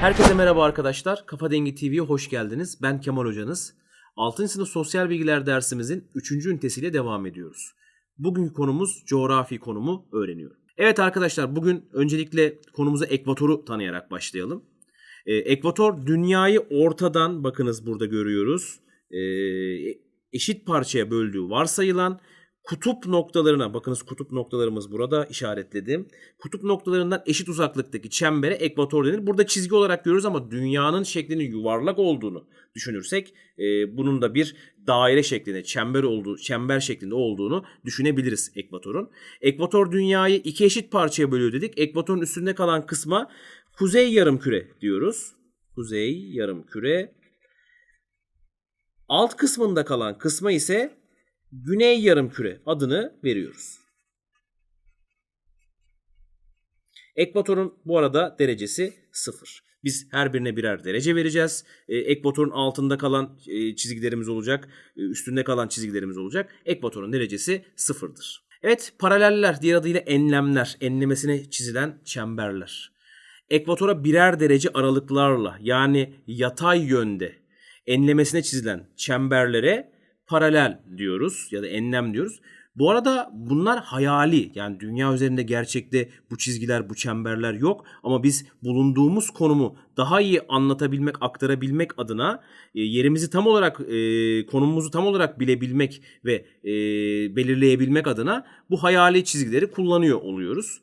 Herkese merhaba arkadaşlar. Kafa Dengi TV'ye hoş geldiniz. Ben Kemal Hocanız. 6. sınıf sosyal bilgiler dersimizin 3. ünitesiyle devam ediyoruz. Bugünkü konumuz coğrafi konumu öğreniyorum. Evet arkadaşlar bugün öncelikle konumuza ekvatoru tanıyarak başlayalım. Ee, ekvator dünyayı ortadan bakınız burada görüyoruz. Ee, eşit parçaya böldüğü varsayılan kutup noktalarına bakınız kutup noktalarımız burada işaretledim. Kutup noktalarından eşit uzaklıktaki çembere ekvator denir. Burada çizgi olarak görüyoruz ama dünyanın şeklinin yuvarlak olduğunu düşünürsek e, bunun da bir daire şeklinde, çember olduğu, çember şeklinde olduğunu düşünebiliriz ekvatorun. Ekvator dünyayı iki eşit parçaya bölüyor dedik. Ekvatorun üstünde kalan kısma kuzey yarımküre diyoruz. Kuzey yarımküre. Alt kısmında kalan kısma ise Güney Yarımküre adını veriyoruz. Ekvatorun bu arada derecesi 0. Biz her birine birer derece vereceğiz. Ee, ekvatorun altında kalan e, çizgilerimiz olacak, e, üstünde kalan çizgilerimiz olacak. Ekvatorun derecesi 0'dır. Evet, paraleller diğer adıyla enlemler, enlemesine çizilen çemberler. Ekvatora birer derece aralıklarla yani yatay yönde enlemesine çizilen çemberlere paralel diyoruz ya da enlem diyoruz. Bu arada bunlar hayali yani dünya üzerinde gerçekte bu çizgiler, bu çemberler yok ama biz bulunduğumuz konumu daha iyi anlatabilmek, aktarabilmek adına e, yerimizi tam olarak, e, konumumuzu tam olarak bilebilmek ve e, belirleyebilmek adına bu hayali çizgileri kullanıyor oluyoruz.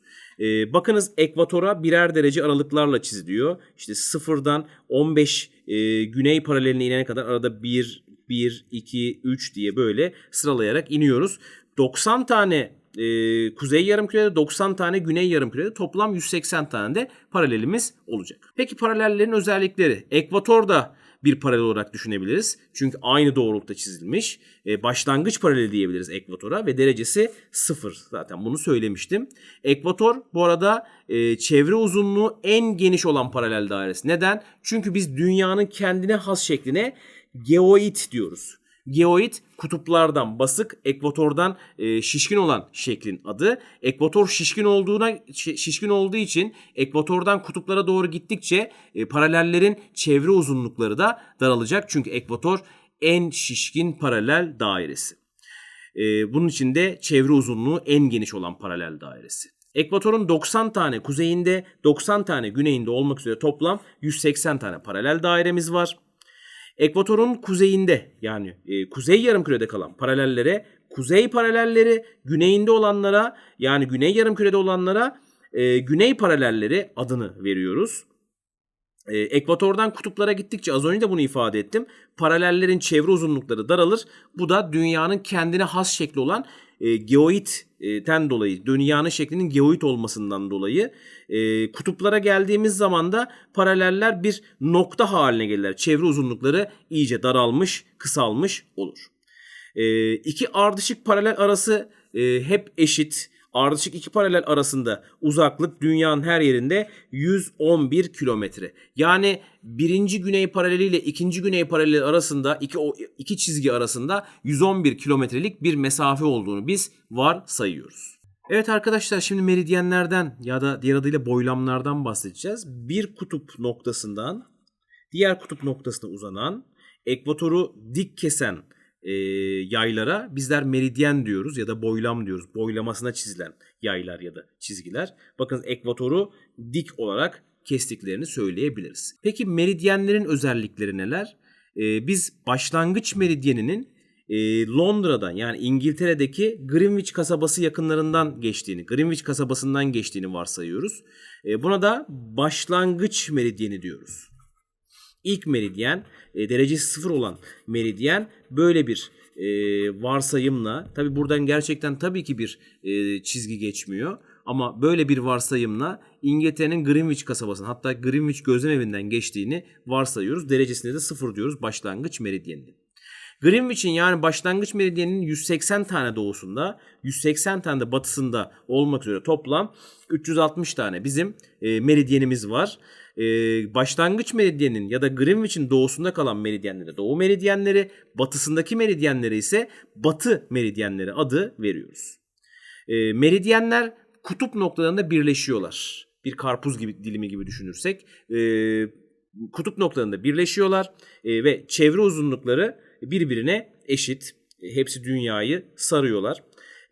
Bakınız ekvatora birer derece aralıklarla çiziliyor. İşte sıfırdan 15 e, güney paraleline inene kadar arada 1, 1, 2, 3 diye böyle sıralayarak iniyoruz. 90 tane e, kuzey yarımkürede 90 tane güney yarımkürede toplam 180 tane de paralelimiz olacak. Peki paralellerin özellikleri. Ekvatorda bir paralel olarak düşünebiliriz. Çünkü aynı doğrultuda çizilmiş. E, başlangıç paraleli diyebiliriz ekvatora ve derecesi 0. Zaten bunu söylemiştim. Ekvator bu arada e, çevre uzunluğu en geniş olan paralel dairesi. Neden? Çünkü biz dünyanın kendine has şekline geoid diyoruz. Geoid kutuplardan basık, ekvatordan e, şişkin olan şeklin adı. Ekvator şişkin olduğuna şişkin olduğu için ekvatordan kutuplara doğru gittikçe e, paralellerin çevre uzunlukları da daralacak. Çünkü ekvator en şişkin paralel dairesi. E, bunun için de çevre uzunluğu en geniş olan paralel dairesi. Ekvatorun 90 tane kuzeyinde, 90 tane güneyinde olmak üzere toplam 180 tane paralel dairemiz var. Ekvatorun kuzeyinde yani e, kuzey yarımkürede kalan paralellere kuzey paralelleri, güneyinde olanlara yani güney yarımkürede olanlara e, güney paralelleri adını veriyoruz. E, ekvatordan kutuplara gittikçe az önce de bunu ifade ettim. Paralellerin çevre uzunlukları daralır. Bu da dünyanın kendine has şekli olan e, geoidten dolayı, dünyanın şeklinin geoid olmasından dolayı e, kutuplara geldiğimiz zaman da paraleller bir nokta haline gelirler. Çevre uzunlukları iyice daralmış, kısalmış olur. E, iki ardışık paralel arası e, hep eşit ardışık iki paralel arasında uzaklık dünyanın her yerinde 111 kilometre. Yani birinci güney paraleli ile ikinci güney paraleli arasında iki, iki çizgi arasında 111 kilometrelik bir mesafe olduğunu biz var sayıyoruz. Evet arkadaşlar şimdi meridyenlerden ya da diğer adıyla boylamlardan bahsedeceğiz. Bir kutup noktasından diğer kutup noktasına uzanan ekvatoru dik kesen e, yaylara bizler meridyen diyoruz ya da boylam diyoruz. Boylamasına çizilen yaylar ya da çizgiler. Bakın ekvatoru dik olarak kestiklerini söyleyebiliriz. Peki meridyenlerin özellikleri neler? E, biz başlangıç meridyeninin e, Londra'dan yani İngiltere'deki Greenwich kasabası yakınlarından geçtiğini, Greenwich kasabasından geçtiğini varsayıyoruz. E, buna da başlangıç meridyeni diyoruz ilk meridyen e, derecesi sıfır olan meridyen böyle bir e, varsayımla tabi buradan gerçekten tabii ki bir e, çizgi geçmiyor ama böyle bir varsayımla İngiltere'nin Greenwich kasabasının hatta Greenwich gözlem evinden geçtiğini varsayıyoruz. Derecesinde de sıfır diyoruz başlangıç meridyeninde. Greenwich'in yani başlangıç meridyeninin 180 tane doğusunda, 180 tane de batısında olmak üzere toplam 360 tane bizim e, meridyenimiz var e, başlangıç meridyenin ya da Greenwich'in doğusunda kalan meridyenlere doğu meridyenleri, batısındaki meridyenlere ise batı meridyenleri adı veriyoruz. E, meridyenler kutup noktalarında birleşiyorlar. Bir karpuz gibi dilimi gibi düşünürsek. E, kutup noktalarında birleşiyorlar e, ve çevre uzunlukları birbirine eşit. Hepsi dünyayı sarıyorlar.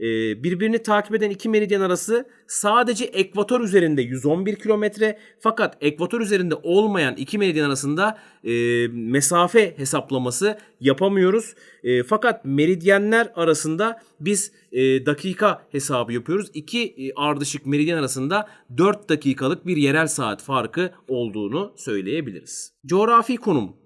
E, Birbirini takip eden iki meridyen arası sadece ekvator üzerinde 111 kilometre fakat ekvator üzerinde olmayan iki meridyen arasında e, mesafe hesaplaması yapamıyoruz. E, fakat meridyenler arasında biz e, dakika hesabı yapıyoruz. İki e, ardışık meridyen arasında 4 dakikalık bir yerel saat farkı olduğunu söyleyebiliriz. Coğrafi konum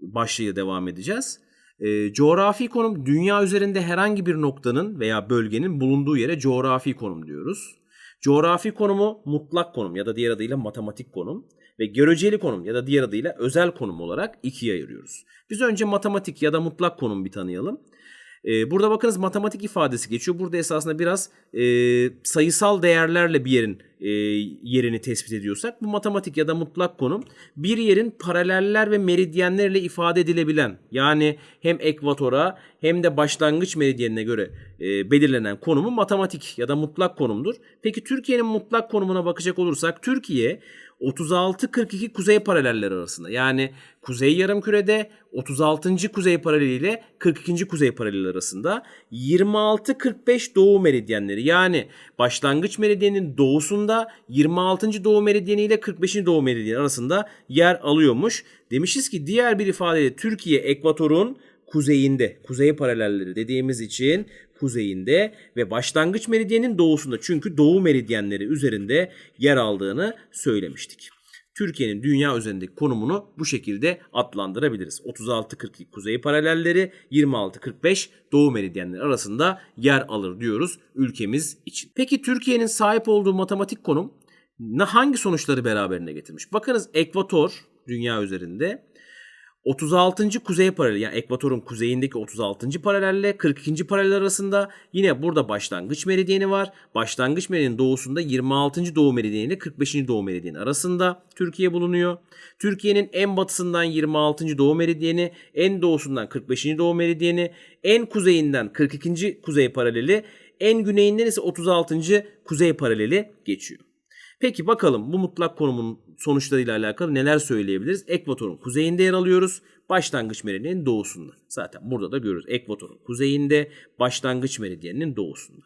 başlığıyla devam edeceğiz. E, coğrafi konum dünya üzerinde herhangi bir noktanın veya bölgenin bulunduğu yere coğrafi konum diyoruz. Coğrafi konumu mutlak konum ya da diğer adıyla matematik konum ve göreceli konum ya da diğer adıyla özel konum olarak ikiye ayırıyoruz. Biz önce matematik ya da mutlak konum bir tanıyalım. Ee, burada bakınız matematik ifadesi geçiyor. Burada esasında biraz e, sayısal değerlerle bir yerin e, yerini tespit ediyorsak bu matematik ya da mutlak konum bir yerin paraleller ve meridyenlerle ifade edilebilen yani hem ekvatora hem de başlangıç meridyenine göre e, belirlenen konumu matematik ya da mutlak konumdur. Peki Türkiye'nin mutlak konumuna bakacak olursak Türkiye 36-42 kuzey paraleller arasında. Yani kuzey yarımkürede 36. kuzey paraleli ile 42. kuzey paraleli arasında 26-45 doğu meridyenleri yani başlangıç meridyenin doğusunda 26. doğu meridyeni ile 45. doğu meridyeni arasında yer alıyormuş. Demişiz ki diğer bir ifadeyle Türkiye ekvatorun kuzeyinde, kuzey paralelleri dediğimiz için kuzeyinde ve başlangıç meridyenin doğusunda çünkü doğu meridyenleri üzerinde yer aldığını söylemiştik. Türkiye'nin dünya üzerindeki konumunu bu şekilde adlandırabiliriz. 36-42 kuzey paralelleri, 26-45 doğu meridyenleri arasında yer alır diyoruz ülkemiz için. Peki Türkiye'nin sahip olduğu matematik konum hangi sonuçları beraberine getirmiş? Bakınız ekvator dünya üzerinde 36. kuzey paraleli yani ekvatorun kuzeyindeki 36. paralelle 42. paralel arasında yine burada başlangıç meridyeni var. Başlangıç meridyenin doğusunda 26. doğu meridyeni ile 45. doğu meridyeni arasında Türkiye bulunuyor. Türkiye'nin en batısından 26. doğu meridyeni, en doğusundan 45. doğu meridyeni, en kuzeyinden 42. kuzey paraleli, en güneyinden ise 36. kuzey paraleli geçiyor. Peki bakalım bu mutlak konumun sonuçlarıyla alakalı neler söyleyebiliriz? Ekvatorun kuzeyinde yer alıyoruz. Başlangıç meridyenin doğusunda. Zaten burada da görürüz. Ekvatorun kuzeyinde, başlangıç meridyeninin doğusunda.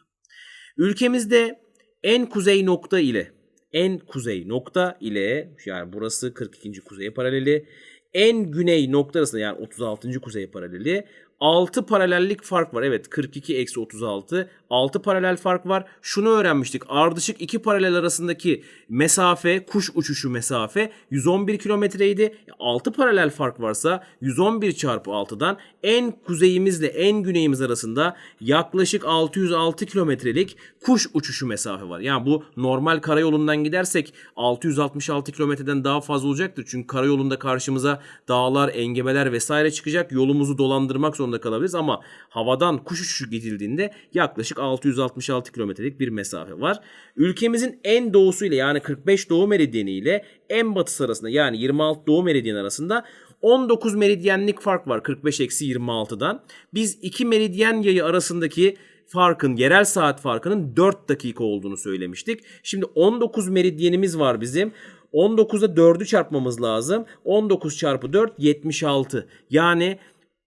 Ülkemizde en kuzey nokta ile en kuzey nokta ile yani burası 42. kuzey paraleli en güney nokta arasında yani 36. kuzey paraleli 6 paralellik fark var. Evet 42 eksi 36 6 paralel fark var. Şunu öğrenmiştik. Ardışık iki paralel arasındaki mesafe kuş uçuşu mesafe 111 kilometreydi. 6 paralel fark varsa 111 çarpı 6'dan en kuzeyimizle en güneyimiz arasında yaklaşık 606 kilometrelik kuş uçuşu mesafe var. Yani bu normal karayolundan gidersek 666 kilometreden daha fazla olacaktır. Çünkü karayolunda karşımıza dağlar, engebeler vesaire çıkacak. Yolumuzu dolandırmak zorunda kalabiliriz ama havadan kuş uçuşu gidildiğinde yaklaşık 666 kilometrelik bir mesafe var. Ülkemizin en doğusu ile yani 45 doğu meridyeni ile en batısı arasında yani 26 doğu meridyeni arasında 19 meridyenlik fark var 45 eksi 26'dan. Biz iki meridyen yayı arasındaki farkın yerel saat farkının 4 dakika olduğunu söylemiştik. Şimdi 19 meridyenimiz var bizim. 19'da 4'ü çarpmamız lazım. 19 çarpı 4 76. Yani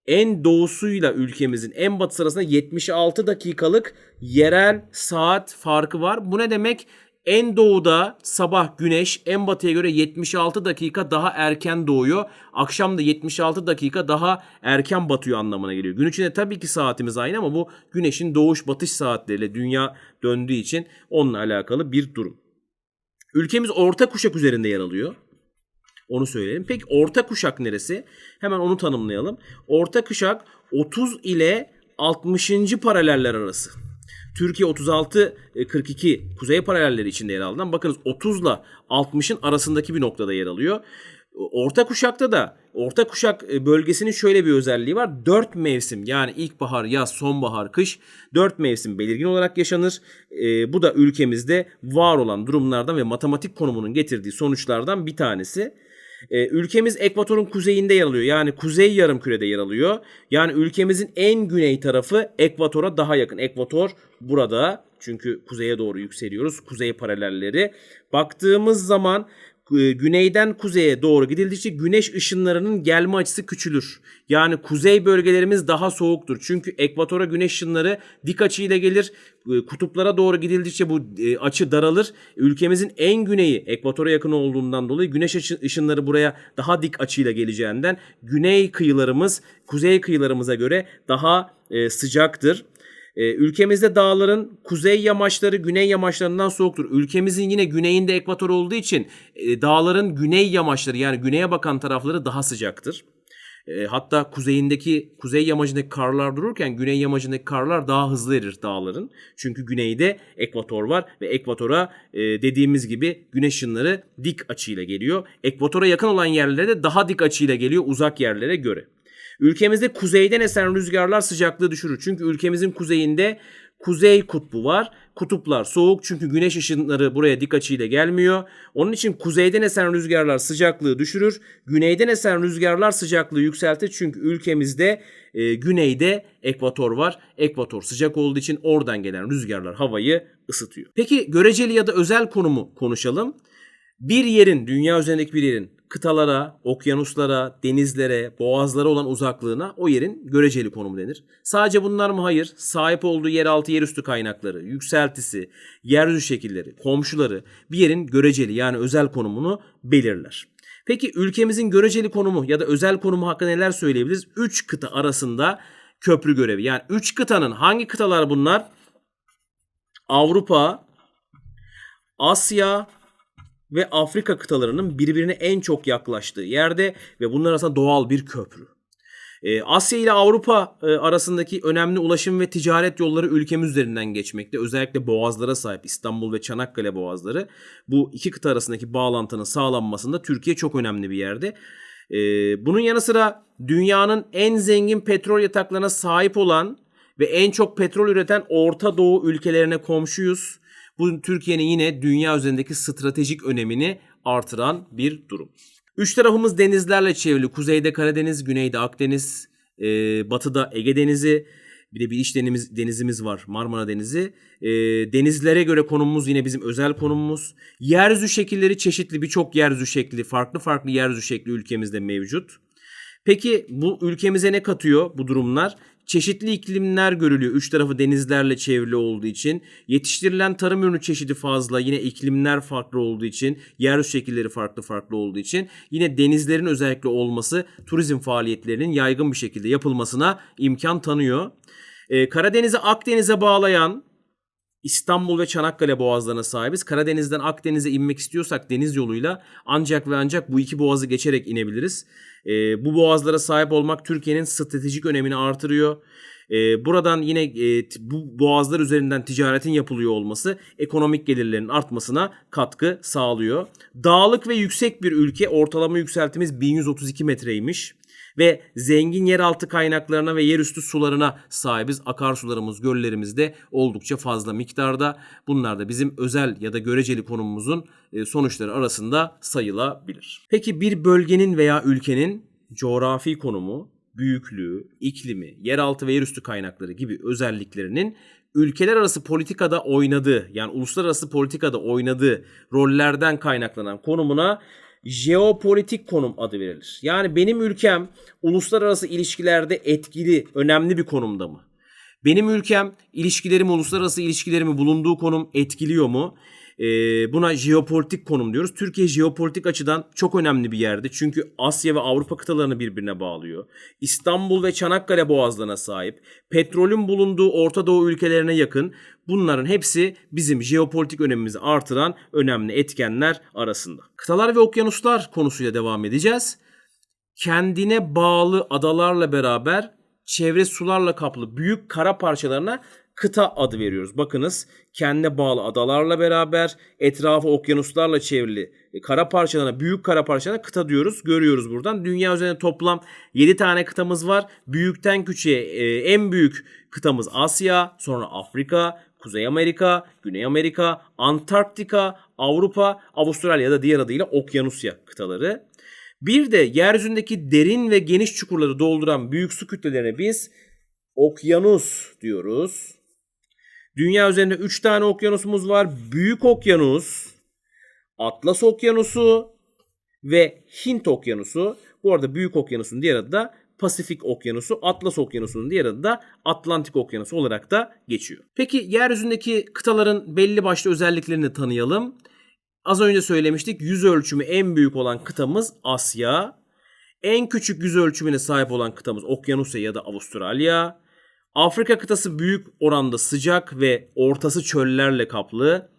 en doğusuyla ülkemizin en batısı arasında 76 dakikalık yerel saat farkı var. Bu ne demek? En doğuda sabah güneş en batıya göre 76 dakika daha erken doğuyor. Akşam da 76 dakika daha erken batıyor anlamına geliyor. Gün içinde tabii ki saatimiz aynı ama bu güneşin doğuş batış saatleriyle dünya döndüğü için onunla alakalı bir durum. Ülkemiz orta kuşak üzerinde yer alıyor. Onu söyleyelim. Peki orta kuşak neresi? Hemen onu tanımlayalım. Orta kuşak 30 ile 60. paraleller arası. Türkiye 36 42 kuzey paralelleri içinde yer aldığından bakınız 30 ile 60'ın arasındaki bir noktada yer alıyor. Orta kuşakta da orta kuşak bölgesinin şöyle bir özelliği var. 4 mevsim yani ilkbahar, yaz, sonbahar, kış 4 mevsim belirgin olarak yaşanır. E, bu da ülkemizde var olan durumlardan ve matematik konumunun getirdiği sonuçlardan bir tanesi. E, ülkemiz ekvatorun kuzeyinde yer alıyor. Yani kuzey yarımkürede yer alıyor. Yani ülkemizin en güney tarafı ekvatora daha yakın. Ekvator burada çünkü kuzeye doğru yükseliyoruz. Kuzey paralelleri. Baktığımız zaman e, güneyden kuzeye doğru gidildikçe güneş ışınlarının gelme açısı küçülür. Yani kuzey bölgelerimiz daha soğuktur. Çünkü ekvatora güneş ışınları dik açıyla gelir. E, Kutuplara doğru gidildikçe bu e, açı daralır. Ülkemizin en güneyi ekvatora yakın olduğundan dolayı güneş ışı- ışınları buraya daha dik açıyla geleceğinden güney kıyılarımız kuzey kıyılarımıza göre daha e, sıcaktır. Ee, ülkemizde dağların kuzey yamaçları güney yamaçlarından soğuktur. Ülkemizin yine güneyinde ekvator olduğu için e, dağların güney yamaçları yani güneye bakan tarafları daha sıcaktır. E, hatta kuzeyindeki kuzey yamacındaki karlar dururken güney yamacındaki karlar daha hızlı erir dağların. Çünkü güneyde ekvator var ve ekvatora e, dediğimiz gibi güneş ışınları dik açıyla geliyor. Ekvatora yakın olan yerlere de daha dik açıyla geliyor uzak yerlere göre. Ülkemizde kuzeyden esen rüzgarlar sıcaklığı düşürür. Çünkü ülkemizin kuzeyinde kuzey kutbu var. Kutuplar soğuk çünkü güneş ışınları buraya dik açıyla gelmiyor. Onun için kuzeyden esen rüzgarlar sıcaklığı düşürür. Güneyden esen rüzgarlar sıcaklığı yükseltir. Çünkü ülkemizde e, güneyde ekvator var. Ekvator sıcak olduğu için oradan gelen rüzgarlar havayı ısıtıyor. Peki göreceli ya da özel konumu konuşalım. Bir yerin, dünya üzerindeki bir yerin kıtalara, okyanuslara, denizlere, boğazlara olan uzaklığına o yerin göreceli konumu denir. Sadece bunlar mı? Hayır. Sahip olduğu yeraltı yerüstü kaynakları, yükseltisi, yeryüzü şekilleri, komşuları bir yerin göreceli yani özel konumunu belirler. Peki ülkemizin göreceli konumu ya da özel konumu hakkında neler söyleyebiliriz? 3 kıta arasında köprü görevi. Yani 3 kıtanın hangi kıtalar bunlar? Avrupa, Asya ve Afrika kıtalarının birbirine en çok yaklaştığı yerde ve bunlar arasında doğal bir köprü. Ee, Asya ile Avrupa e, arasındaki önemli ulaşım ve ticaret yolları ülkemiz üzerinden geçmekte. Özellikle boğazlara sahip İstanbul ve Çanakkale boğazları. Bu iki kıta arasındaki bağlantının sağlanmasında Türkiye çok önemli bir yerde. Ee, bunun yanı sıra dünyanın en zengin petrol yataklarına sahip olan ve en çok petrol üreten Orta Doğu ülkelerine komşuyuz. Bu Türkiye'nin yine dünya üzerindeki stratejik önemini artıran bir durum. Üç tarafımız denizlerle çevrili. Kuzeyde Karadeniz, güneyde Akdeniz, e, batıda Ege Denizi, bir de bir iç deniz, denizimiz var Marmara Denizi. E, denizlere göre konumumuz yine bizim özel konumumuz. Yeryüzü şekilleri çeşitli birçok yeryüzü şekli, farklı farklı yeryüzü şekli ülkemizde mevcut. Peki bu ülkemize ne katıyor bu durumlar? Çeşitli iklimler görülüyor. Üç tarafı denizlerle çevrili olduğu için. Yetiştirilen tarım ürünü çeşidi fazla. Yine iklimler farklı olduğu için. Yeryüzü şekilleri farklı farklı olduğu için. Yine denizlerin özellikle olması turizm faaliyetlerinin yaygın bir şekilde yapılmasına imkan tanıyor. Ee, Karadeniz'i Akdeniz'e bağlayan İstanbul ve Çanakkale boğazlarına sahibiz. Karadeniz'den Akdeniz'e inmek istiyorsak deniz yoluyla ancak ve ancak bu iki boğazı geçerek inebiliriz. Ee, bu boğazlara sahip olmak Türkiye'nin stratejik önemini artırıyor. Ee, buradan yine e, bu boğazlar üzerinden ticaretin yapılıyor olması ekonomik gelirlerin artmasına katkı sağlıyor. Dağlık ve yüksek bir ülke ortalama yükseltimiz 1132 metreymiş ve zengin yeraltı kaynaklarına ve yerüstü sularına sahibiz. Akarsularımız, göllerimiz de oldukça fazla miktarda. Bunlar da bizim özel ya da göreceli konumumuzun e, sonuçları arasında sayılabilir. Peki bir bölgenin veya ülkenin coğrafi konumu, büyüklüğü, iklimi, yeraltı ve yerüstü kaynakları gibi özelliklerinin ülkeler arası politikada oynadığı yani uluslararası politikada oynadığı rollerden kaynaklanan konumuna jeopolitik konum adı verilir. Yani benim ülkem uluslararası ilişkilerde etkili, önemli bir konumda mı? Benim ülkem ilişkilerimi, uluslararası ilişkilerimi bulunduğu konum etkiliyor mu? Ee, buna jeopolitik konum diyoruz. Türkiye jeopolitik açıdan çok önemli bir yerde. Çünkü Asya ve Avrupa kıtalarını birbirine bağlıyor. İstanbul ve Çanakkale boğazlarına sahip. Petrolün bulunduğu Orta Doğu ülkelerine yakın. Bunların hepsi bizim jeopolitik önemimizi artıran önemli etkenler arasında. Kıtalar ve okyanuslar konusuyla devam edeceğiz. Kendine bağlı adalarla beraber çevre sularla kaplı büyük kara parçalarına kıta adı veriyoruz. Bakınız kendine bağlı adalarla beraber etrafı okyanuslarla çevrili e, kara parçalarına, büyük kara parçalarına kıta diyoruz. Görüyoruz buradan. Dünya üzerinde toplam 7 tane kıtamız var. Büyükten küçüğe e, en büyük kıtamız Asya, sonra Afrika, Kuzey Amerika, Güney Amerika, Antarktika, Avrupa, Avustralya da diğer adıyla Okyanusya kıtaları. Bir de yeryüzündeki derin ve geniş çukurları dolduran büyük su kütlelerine biz okyanus diyoruz. Dünya üzerinde 3 tane okyanusumuz var. Büyük Okyanus, Atlas Okyanusu, ve Hint Okyanusu. Bu arada Büyük Okyanus'un diğer adı da Pasifik Okyanusu, Atlas Okyanusu'nun diğer adı da Atlantik Okyanusu olarak da geçiyor. Peki yeryüzündeki kıtaların belli başlı özelliklerini tanıyalım. Az önce söylemiştik yüz ölçümü en büyük olan kıtamız Asya. En küçük yüz ölçümüne sahip olan kıtamız Okyanusya ya da Avustralya. Afrika kıtası büyük oranda sıcak ve ortası çöllerle kaplı.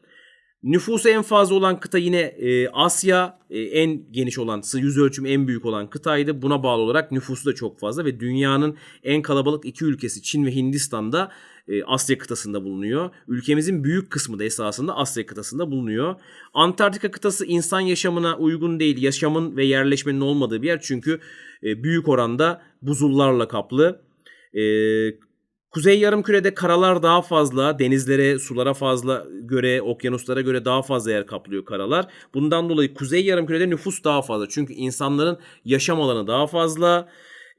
Nüfusu en fazla olan kıta yine e, Asya. E, en geniş olan, yüz ölçümü en büyük olan kıtaydı. Buna bağlı olarak nüfusu da çok fazla ve dünyanın en kalabalık iki ülkesi Çin ve Hindistan'da e, Asya kıtasında bulunuyor. Ülkemizin büyük kısmı da esasında Asya kıtasında bulunuyor. Antarktika kıtası insan yaşamına uygun değil. Yaşamın ve yerleşmenin olmadığı bir yer çünkü e, büyük oranda buzullarla kaplı. E, Kuzey yarımkürede karalar daha fazla, denizlere, sulara fazla göre, okyanuslara göre daha fazla yer kaplıyor karalar. Bundan dolayı kuzey yarımkürede nüfus daha fazla. Çünkü insanların yaşam alanı daha fazla.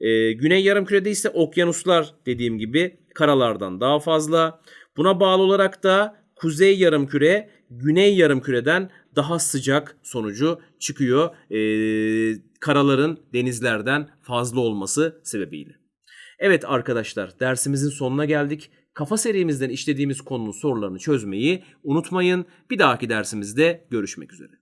Ee, güney yarımkürede ise okyanuslar dediğim gibi karalardan daha fazla. Buna bağlı olarak da kuzey yarımküre güney yarımküreden daha sıcak sonucu çıkıyor. Ee, karaların denizlerden fazla olması sebebiyle. Evet arkadaşlar dersimizin sonuna geldik. Kafa serimizden işlediğimiz konunun sorularını çözmeyi unutmayın. Bir dahaki dersimizde görüşmek üzere.